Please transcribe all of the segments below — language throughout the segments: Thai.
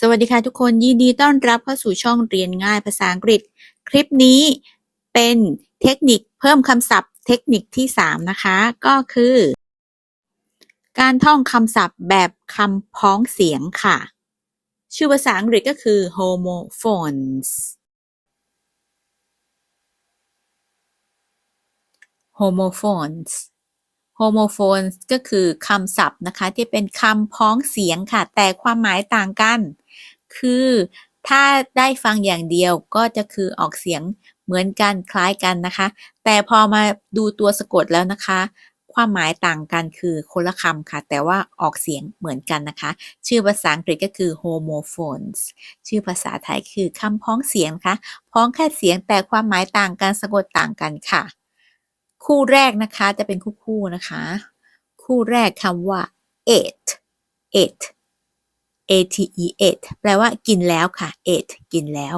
สวัสดีค่ะทุกคนยินดีต้อนรับเข้าสู่ช่องเรียนง่ายภาษาอังกฤษ คลิปนี้เป็นเทคนิคเพิ่มคำศัพท์ เทคนิคที่ 3 นะคะ ก็คือ การท่องคำศัพท์แบบคำพ้องเสียงค่ะ ชื่อภาษาอังกฤษก็คือ homophones homophones homophones ก็คือคำศัพท์นะคะที่เป็นคำพ้องเสียงค่ะ แต่ความหมายต่างกัน คือถ้าได้ฟังอย่างเดียวก็จะคือออกเสียงเหมือนกันคล้ายกันนะคะ แต่พอมาดูตัวสะกดแล้วนะคะ ความหมายต่างกันคือคนละคำค่ะ แต่ว่าออกเสียงเหมือนกันนะคะ ชื่อภาษาอังกฤษก็คือ homophones ชื่อภาษาไทยคือคำพ้องเสียงนะคะ พ้องแค่เสียงแต่ความหมายต่างกันสะกดต่างกันค่ะ คู่แรกนะคะจะเป็นคู่คู่นะคะ คู่แรกคำว่า ate ate a t e ate แปลว่ากินแล้วค่ะ ate กินแล้ว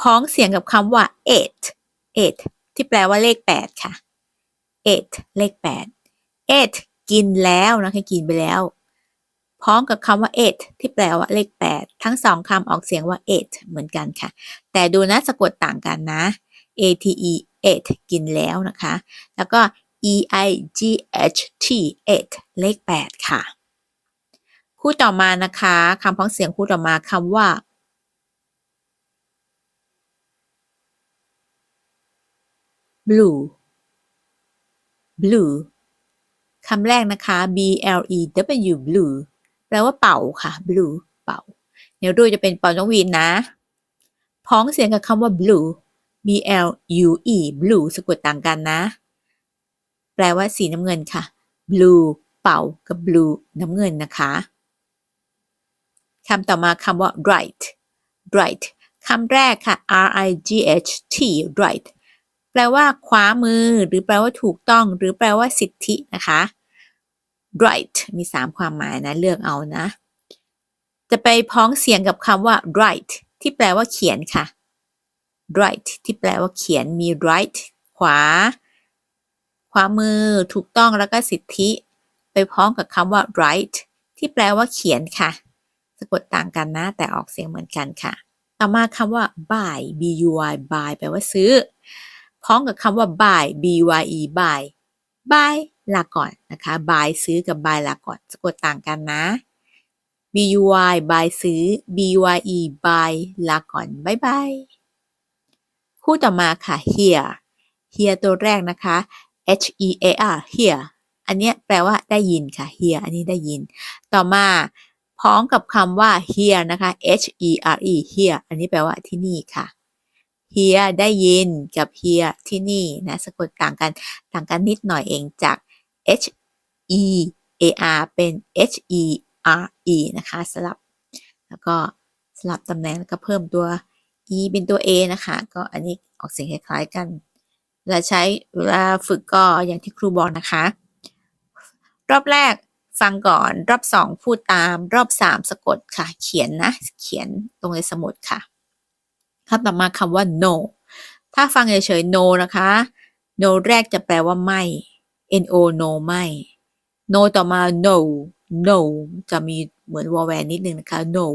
พ้องเสียงกับคำว่า ate ate ที่แปลว่าเลข 8 ค่ะ ate เลข 8 ate กินแล้วนะคะกินไปแล้ว พ้องกับคำว่า ate ที่แปลว่าเลข 8 ทั้งสองคำออกเสียงว่า ate เหมือนกันค่ะ แต่ดูนะสะกดต่างกันนะ a t e ate กินแล้วนะคะ แล้วก็ e i g h t ate เลข 8 ค่ะ คู่ต่อมานะคะคำพ้องเสียงคู่ต่อมาคำว่า blue blue คำแรกนะคะ b l e w blue แปลว่าเป่าค่ะ blue เป่า เดี๋ยวดูจะเป็นเป่าน้องวีนนะ พ้องเสียงกับคำว่า blue b l u e blue สะกดต่างกันนะ แปลว่าสีน้ำเงินค่ะ blue เป่ากับ blue น้ำเงินนะคะคำต่อมาคำว่า right right คำแรกค่ะ r i g h t right แปลว่าขวามือ หรือแปลว่าถูกต้อง หรือแปลว่าสิทธินะคะ right มี 3 ความหมายนะ เลือกเอานะ จะไปพ้องเสียงกับคำว่า right ที่แปลว่าเขียนค่ะ right ที่แปลว่าเขียนมี right ขวา ขวามือถูกต้องแล้วก็สิทธิ ไปพร้องกับคำว่า right ที่แปลว่าเขียนค่ะ สะกดต่างกันนะ แต่ออกเสียงเหมือนกันค่ะ ต่อมาคำว่า buy b u y buy แปลว่าซื้อ พร้องกับคำว่า buy b y e buy buy ลาก่อนนะคะ buy ซื้อกับ buy ลาก่อน สะกดต่างกันนะ b u y buy ซื้อ b y e buy ลาก่อนบายบาย คู่ต่อมาค่ะ hear hear ตัวแรกนะคะ h e a r hear อันนี้แปลว่าได้ยินค่ะ hear อันนี้ได้ยิน ต่อมาพร้องกับคำว่า here นะคะ h e r e here อันนี้แปลว่าที่นี่ค่ะ here ได้ยินกับ here ที่นี่นะสะกดต่างกันต่างกันนิดหน่อยเองจาก h e a r เป็น h e r e นะคะ สลับ แล้วก็สลับตำแหน่งแล้วก็เพิ่มตัว e เป็นตัว a นะคะ ก็อันนี้ออกเสียงคล้ายๆกัน เวลาใช้เวลาฝึกก็อย่างที่ครูบอกนะคะ รอบแรกฟังก่อน รอบสองพูดตาม รอบสามสะกดค่ะ เขียนนะ เขียนตรงในสมุดค่ะคำต่อมาคำว่า no ถ้าฟังเฉยๆ no นะคะ no แรกจะแปลว่าไม่ no no ไม่ no ต่อมา no no จะมีเหมือนวอลแวนนิดนึงนะคะ no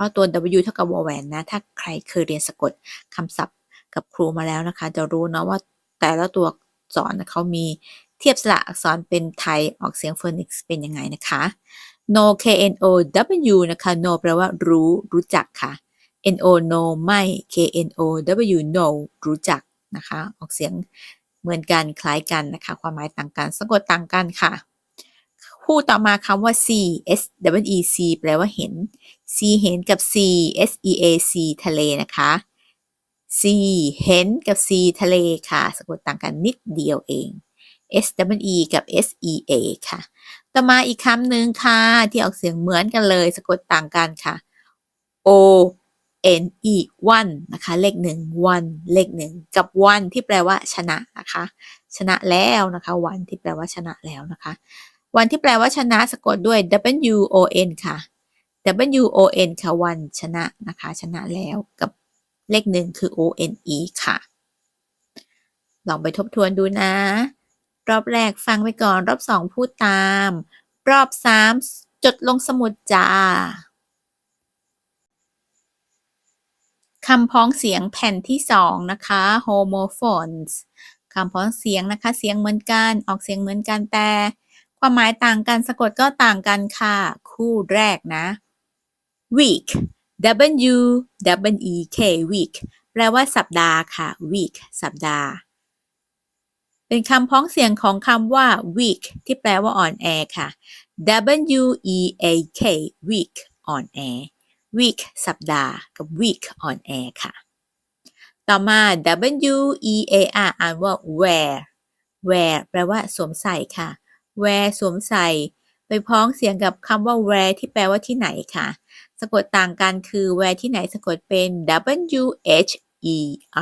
ราะตัว w เท่ากับวอลแวนนะ ถ้าใครเคยเรียนสะกดคำศัพท์กับครูมาแล้วนะคะ จะรู้เนาะว่าแต่ละตัวอักษรเขามีเทียบสระอักษรเป็นไทยออกเสียง phonics เป็นยังไงนะคะ no k n o w นะคะ no แปลว่ารู้รู้จักค่ะ n o no ไม่ k n o w no รู้จักนะคะ ออกเสียงเหมือนกันคล้ายกันนะคะ ความหมายต่างกันสะกดต่างกันค่ะ คู่ต่อมาคำว่า see s w e c แปลว่าเห็น see เห็นกับ see s e a c ทะเลนะคะ see เห็นกับ see ทะเลค่ะสะกดต่างกันนิดเดียวเอง s w e กับ s e a ค่ะ ต่อมาอีกคำหนึ่งค่ะ ที่ออกเสียงเหมือนกันเลย สะกดต่างกันค่ะ o n e one นะคะ เลขหนึ่ง one เลขหนึ่งกับ one ที่แปลว่าชนะนะคะ ชนะแล้วนะคะ one ที่แปลว่าชนะแล้วนะคะ วันที่แปลว่าชนะสะกดด้วย w o n ค่ะ w o n ค่ะวันชนะนะคะ ชนะแล้วกับเลขหนึ่งคือ o n e ค่ะ ลองไปทบทวนดูนะ รอบแรกฟังไปก่อน รอบสองพูดตาม รอบสามจดลงสมุดจ้าคำพ้องเสียงแผ่นที่สองนะคะ homophones คำพ้องเสียงนะคะ เสียงเหมือนกัน ออกเสียงเหมือนกันแต่ ความหมายต่างกันสะกดก็ต่างกันค่ะ คู่แรกนะ week w w e k week แปลว่าสัปดาห์ค่ะ week สัปดาห์ เป็นคำพ้องเสียงของคำว่า week ที่แปลว่าอ่อนแอค่ะ w e a k week อ่อนแอ week สัปดาห์ กับ week อ่อนแอค่ะ ต่อมา w e a r อ่านว่า wear wear แปลว่าสวมใส่ค่ะ wear สวมใส่ ไปพ้องเสียงกับคำว่า where ที่แปลว่าที่ไหนค่ะ สะกดต่างกันคือ where ที่ไหนสะกดเป็น w h e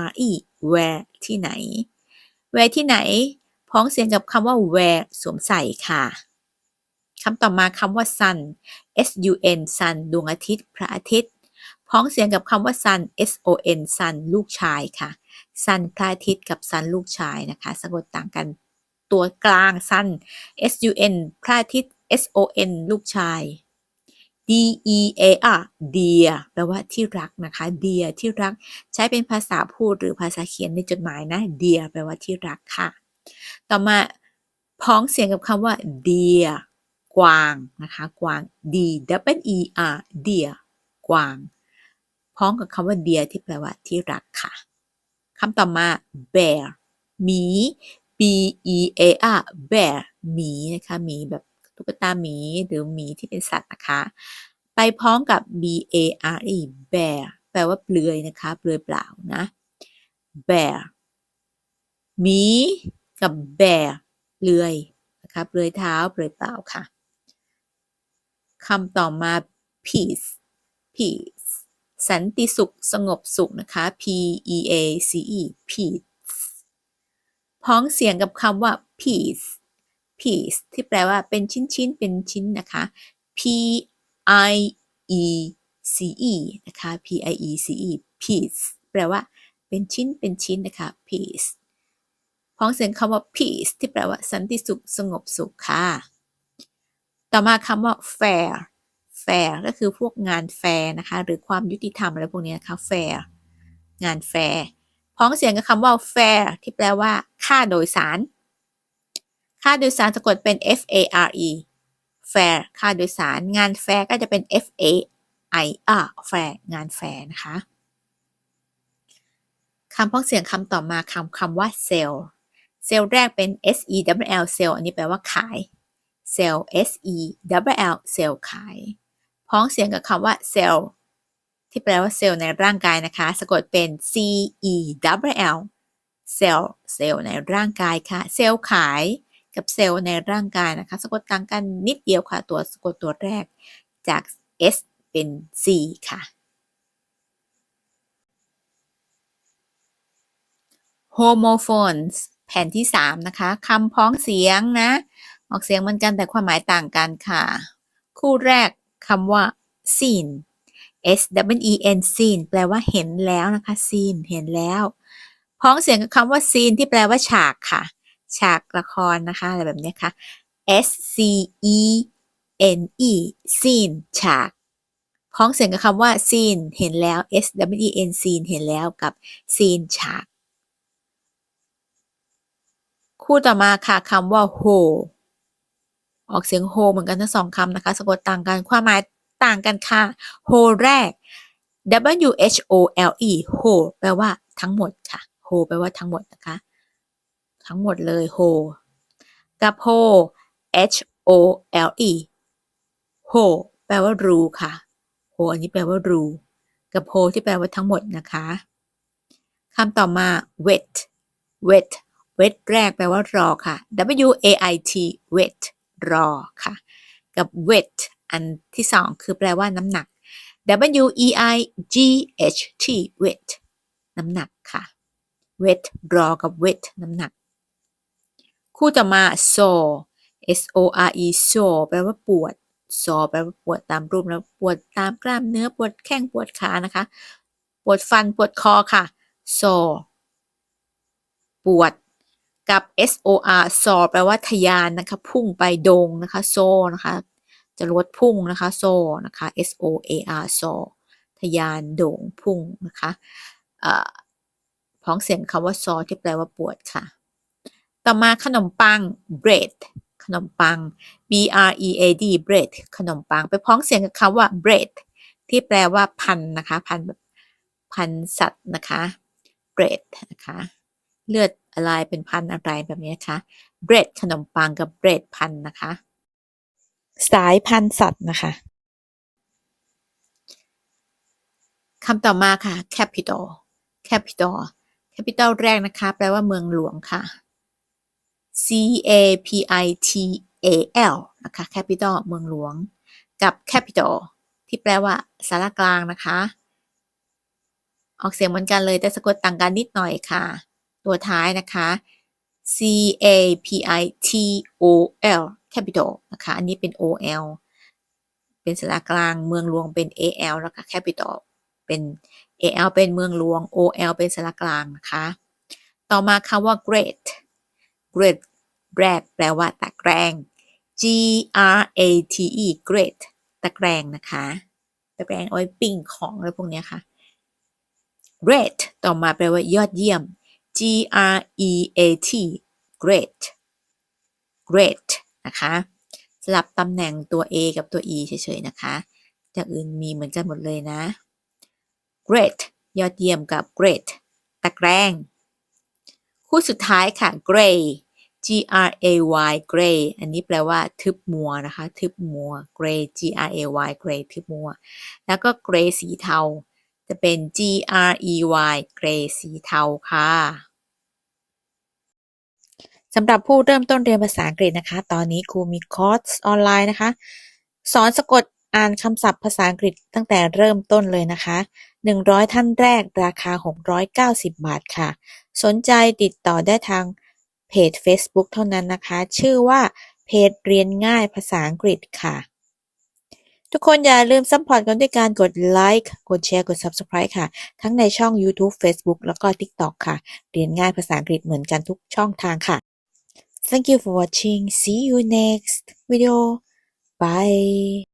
r e where ที่ไหน where ที่ไหน พ้องเสียงกับคำว่า where สวมใส่ค่ะคำต่อมาคำว่า sun s u n sun ดวงอาทิตย์ พระอาทิตย์ พ้องเสียงกับคำว่า sun s o n sun ลูกชายค่ะ sun พระอาทิตย์กับ sun ลูกชายนะคะ สะกดต่างกัน ตัวกลาง sun s u n พระอาทิตย์ s o n ลูกชาย d e a r dear แปลว่าที่รักนะคะ dear ที่รักใช้เป็นภาษาพูดหรือภาษาเขียนในจดหมายนะ dear แปลว่าที่รักค่ะ ต่อมาพ้องเสียงกับคำว่า dear กวางนะคะกวาง d w e r dear กวาง พ้องกับคำว่า dear ที่แปลว่าที่รักค่ะคำต่อมา bear หมี b e a r bear หมีนะคะหมีแบบ ตุ๊กตาหมีหรือหมีที่เป็นสัตว์นะคะ ไปพร้องกับ b a r e bear แปลว่าเปลือยนะคะเปลือยเปล่านะ bear หมีกับ bear เปลือยนะคะเปลือยเท้าเปลือยเปล่าค่ะคำต่อมา peace peace สันติสุขสงบสุขนะคะ p e a c e peace พ้องเสียงกับคำว่า peace piece ที่แปลว่าเป็นชิ้นๆเป็นชิ้นนะคะ p i e c e นะคะ p i e c e piece แปลว่าเป็นชิ้นเป็นชิ้นนะคะ piece พ้องเสียงคำว่า peace ที่แปลว่าสันติสุขสงบสุขค่ะ ต่อมาคำว่า fair fair ก็คือพวกงานแฟร์นะคะ หรือความยุติธรรมอะไรพวกนี้นะคะ fair งานแฟร์พ้องเสียงกับคำว่า fair ที่แปลว่าค่าโดยสาร ค่าโดยสารสะกดเป็น F A R E fair ค่าโดยสารงานแฟร์ก็จะเป็น F A I R fair งานแฟร์นะคะคำพ้องเสียงคำต่อมาคำคำว่า sell เซลล์แรกเป็น S E W L sell อันนี้แปลว่าขาย sell S E W L sell ขาย พ้องเสียงกับคำว่า cell ที่แปลว่าเซลล์ในร่างกายนะคะ สะกดเป็น C E W L เซลล์ เซลล์ในร่างกายค่ะ เซลล์ขาย กับเซลล์ในร่างกายนะคะ สะกดต่างกันนิดเดียวค่ะ ตัวสะกดตัวแรกจาก S เป็น C ค่ะ homophones แผ่นที่ 3 นะคะคำพ้องเสียงนะ ออกเสียงเหมือนกันแต่ความหมายต่างกันค่ะ คู่แรกคำว่า seen S W E N seen แปลว่าเห็นแล้วนะคะ seen เห็นแล้ว พ้องเสียงกับคำว่า scene ที่แปลว่าฉากค่ะ ฉากละครนะคะ อะไรแบบนี้ค่ะ S C E N E scene ฉากพ้องเสียงกับคำว่า scene เห็นแล้ว S W E N scene เห็นแล้วกับ scene ฉาก คู่ต่อมาค่ะคำว่า whole ออกเสียง whole เหมือนกันทั้งสองคำนะคะ สะกดต่างกันความหมายต่างกันค่ะ whole แรก W H O L E whole แปลว่าทั้งหมดค่ะ whole แปลว่าทั้งหมดนะคะ ทั้งหมดเลย whole กับ whole H O L E whole แปลว่ารูค่ะ whole อันนี้แปลว่ารูกับ whole ที่แปลว่าทั้งหมดนะคะคำต่อมา wet wet wet แรกแปลว่ารอค่ะ W A I T wet รอค่ะ กับ wet อันที่สองคือแปลว่าน้ำหนัก W E I G H T wet น้ำหนักค่ะ wet รอกับ wet น้ำหนัก คู่ต่อมา sore S O R E sore แปลว่าปวด sore แปลว่าปวดตามรูปแล้วปวดตามกล้ามเนื้อปวดแข้งปวดขานะคะ ปวดฟันปวดคอค่ะ sore ปวดกับ S O R sore แปลว่าทะยานนะคะ พุ่งไปโดงนะคะ soar นะคะจรวดพุ่งนะคะ soar นะคะ S O A R soar ทะยานโด่งพุ่งนะคะเอ่อพ้องเสียงคำว่า soar ที่แปลว่าปวดค่ะ ต่อมาขนมปัง bread ขนมปัง B R E A D bread ขนมปัง ไปพ้องเสียงกับคำว่า bread ที่แปลว่าพันธุ์นะคะ พันธุ์แบบพันธุ์สัตว์นะคะ bread นะคะ เลือดอะไรเป็นพันธุ์อะไรแบบนี้นะคะ bread ขนมปังกับ bread พันธุ์นะคะ สายพันธุ์สัตว์นะคะคำต่อมาค่ะ capital capital capital แรกนะคะ แปลว่าเมืองหลวงค่ะ C A P I T A L นะคะ capital เมืองหลวง กับ capital ที่แปลว่าสารกลางนะคะ ออกเสียงเหมือนกันเลยแต่สะกดต่างกันนิดหน่อยค่ะ ตัวท้ายนะคะ C A P I T O L capital นะคะ อันนี้เป็น O L เป็นสาระกลางเมืองหลวงเป็น A L แล้วก็ capital เป็น A L เป็นเมืองหลวง O L เป็นสาระกลางนะคะ ต่อมาคำว่า great great แรกแปลว่าตะแกรง G R A T E great ตะแกรงนะคะ ตะแกรงเอาไว้ปิ้งของอะไรพวกเนี้ยค่ะ great ต่อมาแปลว่ายอดเยี่ยม G R E A T great great นะคะสลับตำแหน่งตัว A กับตัว E เฉยๆนะคะอย่างอื่นมีเหมือนกันหมดเลยนะ great ยอดเยี่ยมกับ great ตะแกรง คู่สุดท้ายค่ะ gray G R A Y gray อันนี้แปลว่าทึบมัวนะคะ ทึบมัว gray G R A Y gray ทึบมัว แล้วก็ gray สีเทา จะเป็น G R E Y gray สีเทาค่ะสำหรับผู้เริ่มต้นเรียนภาษาอังกฤษนะคะ ตอนนี้ครูมีคอร์สออนไลน์นะคะ สอนสะกด อ่านคำศัพท์ภาษาอังกฤษตั้งแต่เริ่มต้นเลยนะคะ100ท่านแรกราคา 690 บาทค่ะ สนใจติดต่อได้ทางเพจ Facebook เท่านั้นนะคะ ชื่อว่าเพจเรียนง่ายภาษาอังกฤษค่ะ ทุกคนอย่าลืมซัพพอร์ตกันด้วยการกดไลค์กดแชร์กด Subscribe ค่ะ ทั้งในช่อง YouTube Facebook แล้วก็ TikTok ค่ะ เรียนง่ายภาษาอังกฤษเหมือนกันทุกช่องทางค่ะ Thank you for watching. See you next video. Bye.